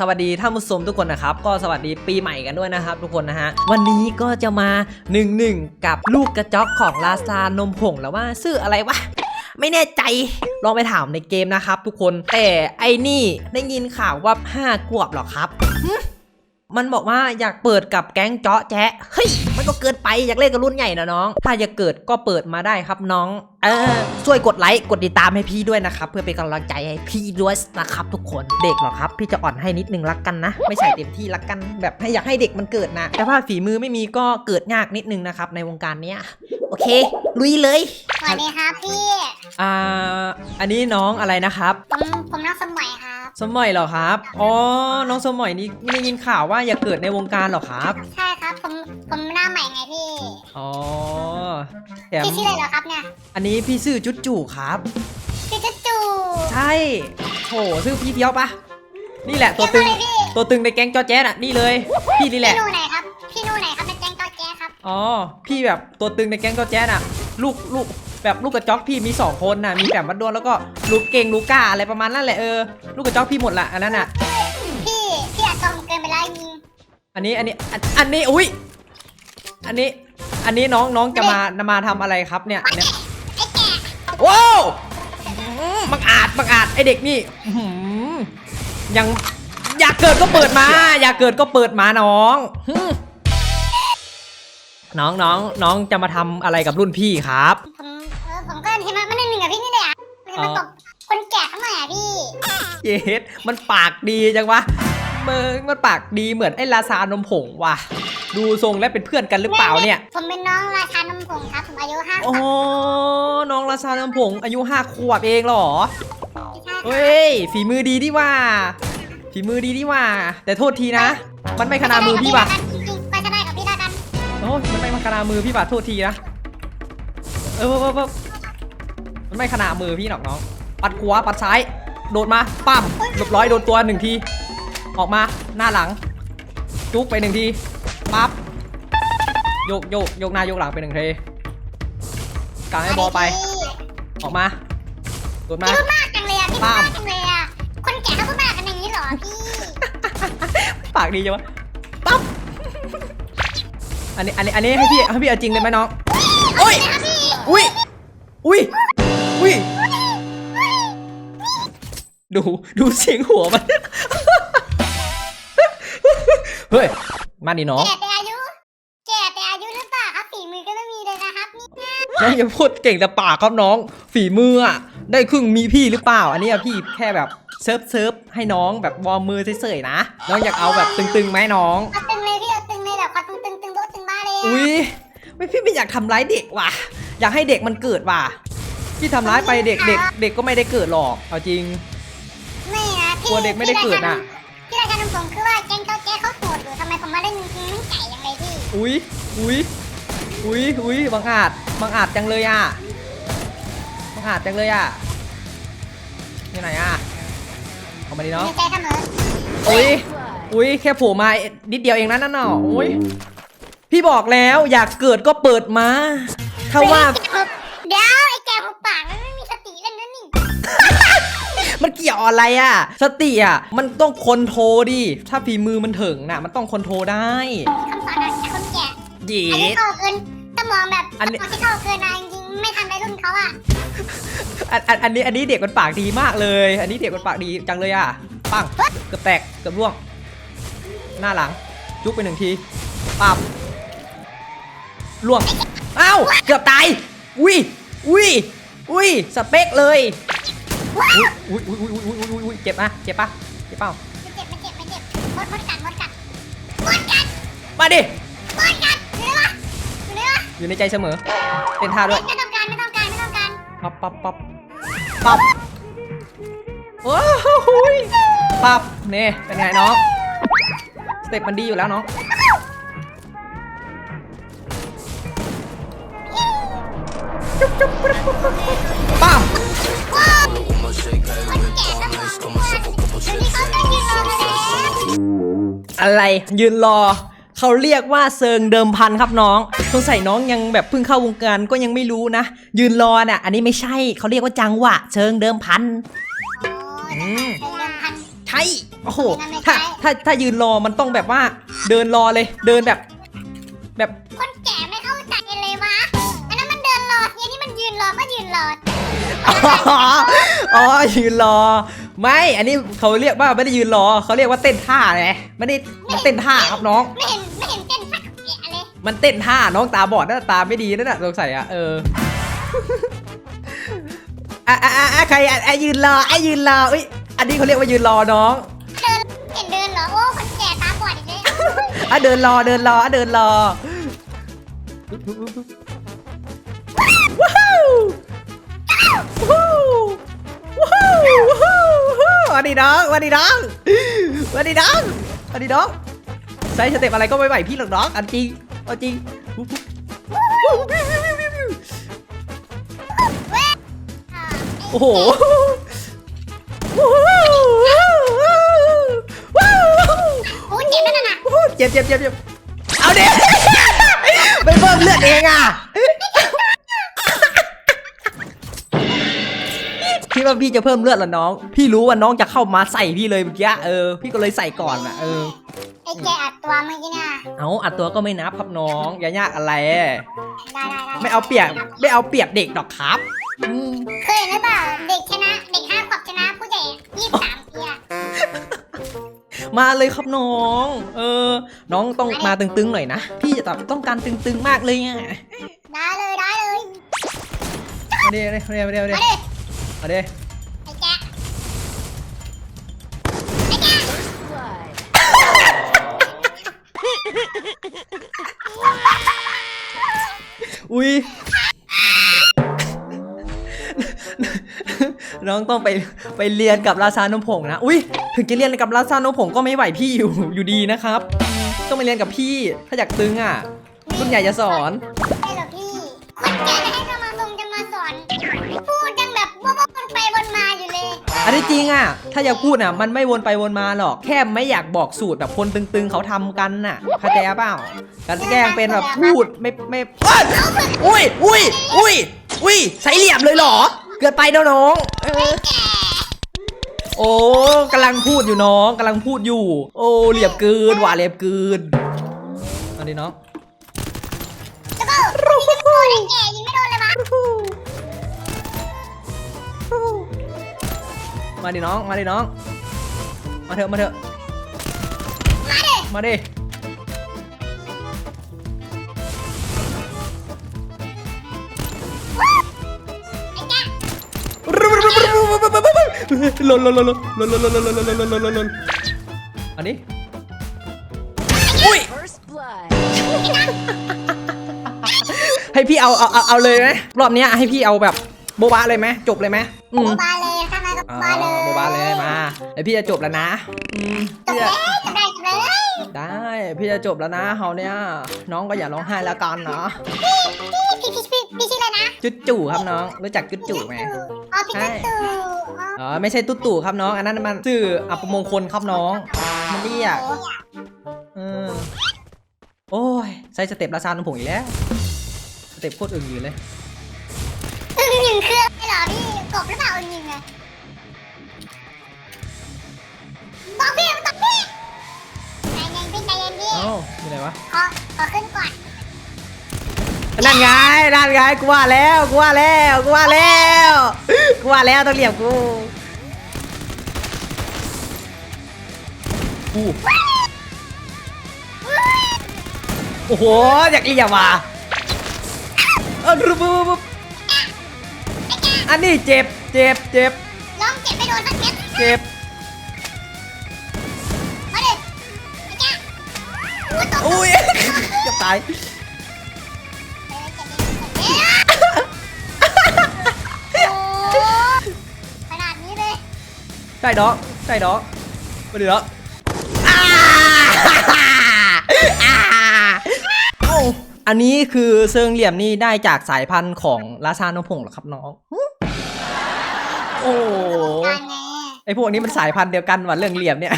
สวัสดีท่านผู้ชมทุกคนนะครับ ก็สวัสดีปีใหม่กันด้วยนะครับ ทุกคนนะฮะ วันนี้ก็จะมา 11 กับลูกกระจอกของลาซานมผงแล้วว่าชื่ออะไรวะไม่แน่ใจลองไปถามในเกมนะครับ ทุกคนแต่ไอ้นี่ได้ยินข่าวว่า5ขวบหรอครับ มันบอกว่าอยากเปิดกับแก๊งเจาะแจ๊ะเฮ้ยมันก็เกินไปอยากเล่นกับรุ่นใหญ่นะน้อง ถ้าอยากเกิดก็เปิดมาได้ครับน้อง เออช่วยกดไลค์กดติดตามให้พี่ด้วยนะครับ เพื่อเป็นกำลังใจให้พี่ด้วยนะครับทุกคนเด็กหรอครับ พี่จะอ่อนให้นิดนึงละกันนะ ไม่ใส่เต็มที่ละกันแบบให้อยากให้เด็กมันเกิดนะ แต่ถ้าฝีมือไม่มีก็เกิดยากนิดนึงนะครับในวงการเนี้ย อเค ลุยเลย สวัสดีครับพี่ อ่า อันนี้น้องอะไรนะครับ ผมผมน้องสมัยครับ สมัยเหรอครับ อ๋อ น้องสมัยนี้ไม่ได้ยินข่าวว่าอยากเกิดในวงการเหรอครับ ใช่ครับผมผมหน้าใหม่ไงพี่อ๋อแถมพี่ชื่ออะไรเหรอครับเนี่ยอันนี้พี่ชื่อจุดจู่ครับ พี่จุ๊จูใช่ โหชื่อพี่เพียวปะนี่แหละตัวตึงเรียกว่าอะไรพี่ตัวตึงในแก๊งจอแจ๊ดอะ นี่เลย พี่นี่แหพี่ละนูไหนครับ อ๋อ พี่แบบตัวตึงในแก๊งจอแจ๊ดอะลูกลูกแบบลูกกระจอกพี่มีสองคนน่ะมีแบบวัดดวงแล้วก็ลูกเก่งลูกก้าอะไรประมาณนั้นแหละเออลูกกระจอกพี่หมดละอันนั้นอะพี่พี่อาตอมเกินไปแล้วยิงอันนี้อันนี้อันอันนี้อุ้ยอันนี้อันนี้น้องน้องจะมามาทำอะไรครับเนี่ยเนี่ยไอ้แก่ว้าวอืมบังอาจบังอาจไอเด็กนี่อื้อหือยังอยากเกิดก็เปิดมา อยากเกิดก็เปิดมาน้องฮึ่ม น้องน้องน้องจะมาทำอะไรกับรุ่นพี่ครับ ผมเออผมก็เห็นมันมันหนึ่งกับพี่นี่แหละมันมาตบคนแก่ข้างหน่อยอะพี่เยสมันปากดีจังวะเมืองมันปากดีเหมือนไอ้ลาซานมผงว่ะ ดูทรงแล้วเป็นเพื่อนกันหรือเปล่าเนี่ย ผมเป็นน้องราชานมผงครับ ผมอายุห้าขโอ้วบน้องลาซานมผงอายุห้าขวบเองเหรอใช่ครับเฮ้ยฝีมือดีดีว่า ฝีมือดีดีว่า แต่โทษทีนะ มันไม่ขนามือพี่ว่ะจ โอ้ยมันไม่มาขนามือพี่ว่ะโทษทีนะเออเออเออเออมันไม่ขนามือพี่หรอกน้อง ปัดขวาปัดซ้าย โดดมาปั้มเรียบร้อยโดนตัวหนึ่งที ออกมาหน้าหลัง จุกไปหนึ่งทีปั๊บโยกโยกโยกหน้าโยกหลังไปหนึ่งทีกางให้บอลไป ออกมาโดดมาพี่พูดมากจังเลยอะพี่พูดป้ามมากจังเลยอะคนแก่เขาพูดมากกันอย่างนี้เหรอพี่ ปากดีจังวะปั๊บ อันนี้อันนี้อันนี้ให้พี่ให้พี่เอาจริงเลยไหมน้องโอ้ยอุ้ยอุ้ยอุ้ยดูดูเสียงหัวมัน เฮ้ย มาดิน้องแก่แต่อายุแก่แต่อายุหรือเปล่าครับฝีมือก็ไม่มีเลยนะครับนี่น้องอย่าพูดเก่งแต่ปากครับน้อง ฝีมืออะได้ครึ่งมีพี่หรือเปล่า อันนี้อะพี่แค่แบบเซิร์ฟเซิร์ฟให้น้องแบบวอร์มมือเฉยๆนะ น้องอยากเอาแบบตึงๆไหมน้อง เอาตึงเลยพี่เอา อะอุ้ยไม่พี่ไม่อยากทำร้ายเด็กว่ะ อยากให้เด็กมันเกิดว่ะ พี่ทำร้ายไปเด็กเด็กเด็กก็ไม่ได้เกิดหรอกเอาจริง ไม่นะพี่กลัวเด็กไม่ได้เกิดน่ะ พี่รายการของผมคือว่าแก๊งเขาแก๊งเขาโหดอยู่ทำไมผมมาเล่นจริงๆไม่ไก่ยังไงพี่อุ้ยอุ้ยอุ้ยอุ้ยบังอาจบังอาจจังเลยอะบังอาจจังเลยอะนี่ไหนอะเอามาดิในเนาะใจเสมออุ้ยอุ้ยแค่โผล่มานิดเดียวเองนะนั่นน่ะอุ้ย พี่บอกแล้วอยากเกิดก็เปิดมาถ้าว่าเดี๋ยวไอ้แก่หุบปากมันไม่มีสติเล่นนั่นนี่มันเกี่ยวอะไรอะ สติอะ มันต้องคอนโทรลดิ ถ้าฝีมือมันถึงน่ะ มันต้องคอนโทรลได้คำสอนจากคนแก่เย็อายุดเก่าเกินสมองแบบอันนี้สมองที่เก่าเกินนะจริงๆไม่ทันไปรุ่นเขาอะอันอันอันนี้อันนี้เด็กมันปากดีมากเลย อันนี้เด็กมันปากดีจังเลยอะ ปังเกือบแตกเกือบร่วง หน้าหลัง จุกไปหนึ่งทีปั๊บ ล่วงอ้าวเกือบตาย อุ้ยอุ้ยอุ้ยสเปคเลยอุ้ยอุ้ยอุ้ยอุ้ยอุ้ยอุ้ยอุ้ยเจ็บนะเจ็บปะเจ็บเปล่าไม่เจ็บไม่เจ็บไม่เจ็บมดมดกัดมดกัดมดกัดมาดิมดกัดอยู่ไหนวะอยู่ไหนวะอยู่ในใจเสมอเป็นท่าด้วยไม่ต้องการไม่ต้องการไม่ต้องการปั๊บปั๊บปั๊บปั๊บโอ้โหยปั๊บนี่เป็นไงน้องสเต็ปมันดีอยู่แล้วน้อง ป้าต้อะไรยืนรอ เขาเรียกว่าเซิงเดิมพันครับน้องสงสัยน้องยังแบบเพิ่งเข้าวงการก็ยังไม่รู้นะ ยืนรอน่ะ อันนี้ไม่ใช่เขาเรียกว่าจังหวะเชิงเดิมพันอืมใช่ช่โอ้โหถ้าถ้าถ้ายืนรอมันต้องแบบว่า เดินรอเลย เดินแบบ แบบคนแก่ อ๋ออ๋อยืนรอ ไม่ อันนี้เขาเรียกว่าไม่ได้ยืนรอเขาเรียกว่าเต้นท่าไงไม่ได้มันเต้นท่าครับน้อง ไม่เห็นไม่เห็นเต้นสักเอะเลยมันเต้นท่าน้องตาบอดน่าตาไม่ดีนั่นแหละสงสัยอะเอออะอะอะอะใครอะอะยืนรออะยืนรออุ้ยอันนี้เขาเรียกว่ายืนรอน้องเดินเห็นเดินเหรอโอ้คนแก่ตาบอดอีกเลยอะเดินรอเดินรออะเดินรอ วู้วู้วู้วันนี้น้องวันนี้น้องวันนี้น้องวันนี้น้องใช้สเต็ปอะไรก็ไม่ไหวพี่หรอกน้องอันจริงเอาจริงอ่าโอ้โหว้าวว้าวโอ้เจ็บนั่นน่ะเจ็บเจ็บเจ็บเจ็บเอาเด็กไม่เพิ่มเลือดเองอะ ว่าพี่จะเพิ่มเลือดเหรอน้อง พี่รู้ว่าน้องจะเข้ามาใส่พี่เลยเมื่อกี้เออ พี่ก็เลยใส่ก่อนอะเออ ไอ้แกอัดตัวเมื่อกี้น่ะเอาอัดตัวก็ไม่นับครับน้อง อย่ายากอะไร ได้ได้ได้ไม่เอาเปรียบไม่เอาเปรียบเด็กหรอกครับอืมเคยเห็นหรือเปล่าเด็กชนะ เด็กห้าขวบชนะผู้ใหญ่ยี่สิบสามปีอะมาเลยครับน้อง เออ น้องต้องมาตึงๆหน่อยนะ พี่จะแบบต้องการตึงๆมากเลยอะได้เลยได้เลยมาเดี๋ยวเดี๋ยวเดี๋ยวเดี๋ยวมาดิ มาเดี๋ยวไอ้แกไอ้แกอุ้ย น้องต้องไปไปเรียนกับราชานมผงนะ อุ้ยถึงจะเรียนกับราชานมผงก็ไม่ไหวพี่อยู่อยู่ดีนะครับ ต้องไปเรียนกับพี่ถ้าอยากตึงอะ รุ่นใหญ่จะสอน ไม่หรอกพี่ คนแก่ อันนี้จริงอะ ถ้าอยากพูดอะ มันไม่วนไปวนมาหรอก แค่ไม่อยากบอกสูตรแบบคนตึงๆ เขาทำกันน่ะเข้าใจเปล่าการแกล้งเป็นแบบพูดไม่ไม่เอ้ยอุ้ยอุ้ยอุ้ยอุ้ยใช้เหลี่ยมเลยเหรอ เกิดไปแล้วน้องเออโอ้กำลังพูดอยู่น้องกำลังพูดอยู่ โอ้เหลี่ยมเกินหว่าเหลี่ยมเกินอันนี้น้อง แล้วก็ยิงไม่โดนไอ้แก่ยิงไม่โดนเลยวะ มาดิน้อง มาดิน้อง มาเถอะ มาเถอะ มาดิมาดิไอ้แกลนลนลนลนลนลนลนลนลนลนลนอันนี้อุ้ย First blood. ให้พี่เอาเอาเอาเอาเลยไหมรอบเนี้ยให้พี่เอาแบบโบบะเลยไหมจบเลยไหมอืมโบบา เลยมาเดี๋ยวพี่จะจบแล้วนะอืมจบพี่เลจะยจบได้จบเลยได้พี่จะจบแล้วนะเฮาเนี้ยน้องก็อย่าร้องไห้แล้วกันนะพี่พี่พี่พี่ชื่ออะไรนะจุดจู่ครับน้องรู้จักจุดจู่ไหม อ๋อพี่นัทตู่อ๋ออ๋อไม่ใช่ตุ๊ตู่ครับน้อง อันนั้นมันชื่ออัปมงคลครับน้อง มันเรียกโอ้เออโอ้ยใส่สเต็ปราชาของผมอีกแล้วสเต็ปโคตรอึ่งอยู่เลยอึ่งหนึ่งเครื่องเลยเหรอพี่กบหรือเปล่าอึ่งหนึ่งอะ บอกพี่บอกพี่ใจเย็นพี่ใจเย็นพี่เอ้าอยู่ไหนวะขอขอขึ้นก่อนนั่นไงนั่นไงกูว่าแล้วกูว่าแล้วกูว่าแล้วกูว่าแล้วต้องเหลี่ยมกูกูโอ้โหอยากเหลี่ยมว่ะเออปุ๊บปุ๊บปุ๊บอันนี้เจ็บเจ็บเจ็บล้อมเจ็บไม่โดนสักเม็ดเจ็บ อุ้ยตกอุ้ยจะตายโอ้ขนาดนี้เลยใช่ดอกใช่ดอกมาดูแล้วอ่าอ่าเอ้าอันนี้คือเซิงเหลี่ยมนี่ได้จากสายพันธุ์ของราชานมผงเหรอครับน้องหึโอ้การไงไอพวกนี้มันสายพันธุ์เดียวกันว่ะเรื่องเหลี่ยมเนี่ย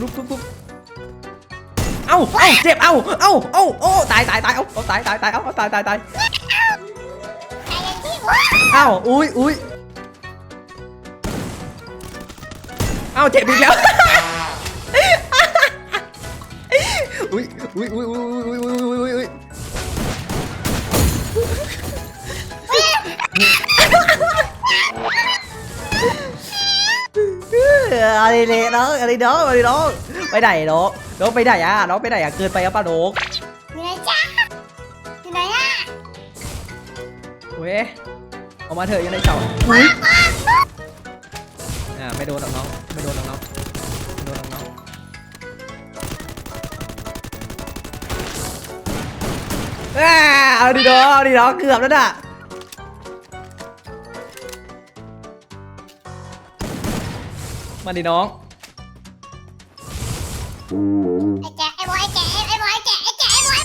ลุกลุกลุกเอ้าเอ้าเจ็บเอ้าเอ้าเอ้าโอ้ตายตายตายเอ้าเอาตายตายตายเอ้าเอาตายตายตายเย็นพี่ว้าอ้าอุ้ยอุ้ยอ้าเจ็บอีกแล้วอุ้ยอุ้ยอุ้ยอุ้ยอุ้ยอุ้ยอุ้ย อุ้ยอะไรเลยน้องอะไรน้องอะไรน้องไปไหนน้องน้องไปไหนอะน้องไปไหนอะเกินไปอะป้าน้องอยู่ไหนจ้าอยู่ไหนอะเว้ยออกมาเถอะอยู่ในเสาอุ้ยอ่าไม่โดนหรอกน้องไม่โดนหรอกน้องไม่โดนหรอกน้องอ่าเอาดิน้องเอาดิน้องเกือบแล้วน่ะ มาดิน้อง ไอ้แจ๊ไอ้บอยไอ้แจ๊ไอ้บอยไอ้แจ๊ไอ้แจ๊ไอ้บอย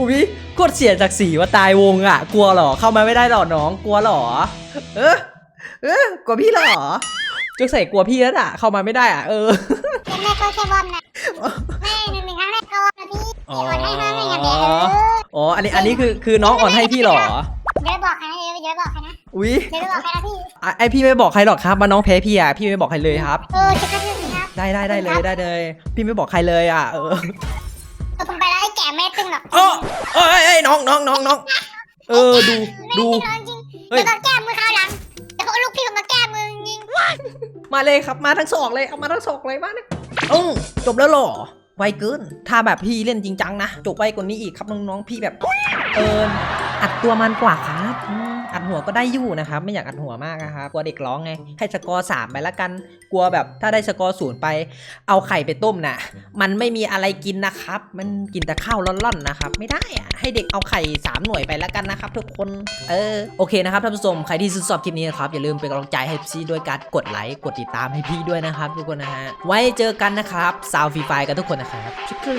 อุ้ยกดเสียจากสีว่าตายวงอะ กลัวเหรอ เข้ามาไม่ได้หรอน้อง กลัวเหรอ เออเออกลัวพี่เหรอจุกใส่กลัวพี่แล้วอะ เข้ามาไม่ได้อะ เออ เป็นแม่ก็แค่บอมนะแม่หนึ่งหนึ่งครั้งแรกก็นะพี่ พี่อ่อนให้มาไม่อย่างเดียวเอออ๋ออันนี้อันนี้คือคือน้องอ่อนให้พี่เหรอ เดี๋ยวบอกใครนะเดี๋ยวบอกใครนะอุ้ยเดี๋ยวบอกใครนะพี่อะไอพี่ไม่บอกใครหรอกครับว่าน้องแพ้พี่อะพี่ไม่บอกใครเลยครับ เออจะกระทืบครับได้ได้ได้เลยได้เลย พี่ไม่บอกใครเลยอะเออเออผมไปแล้วไอ้แก่ไม่ตึงหรอกเออเอ้ยเอ้ยน้องน้องน้องน้องเออดูดูไม่ตึงจริงเฮ้ยเดี๋ยวก็แก้มือคราวหลังเดี๋ยวเขาลูกพี่ผมมาแก้มือจริงมาเลยครับมาทั้งสองเลยเอามาทั้งสองเลยมาเนี่ยอือจบแล้วเหรอ ไวเกิน ถ้าแบบพี่เล่นจริงจังนะ จบไวกว่านี้อีกครับน้องๆ พี่แบบ เอิญ อัดตัวมันกว่าครับอัดหัวก็ได้อยู่นะครับ ไม่อยากอัดหัวมากนะครับกลัวเด็กร้องไงให้สกอร์สามไปละกันกลัวแบบถ้าได้สกอร์ศูนย์ไป เอาไข่ไปต้มน่ะ มันไม่มีอะไรกินนะครับ มันกินแต่ข้าวร่อนๆนะครับ ไม่ได้อะให้เด็กเอาไข่สามหน่วยไปละกันนะครับ ทุกคนเออโอเคนะครับท่านผู้ชมใครที่ซื้อสอบคลิปนี้นะครับอย่าลืมเป็นกำลังใจให้พี่ด้วยการกดไลค์กดติดตามให้พี่ด้วยนะครับ ทุกคนนะฮะไว้เจอกันนะครับซาวฟรีไฟกันทุกคนนะครับชุกครี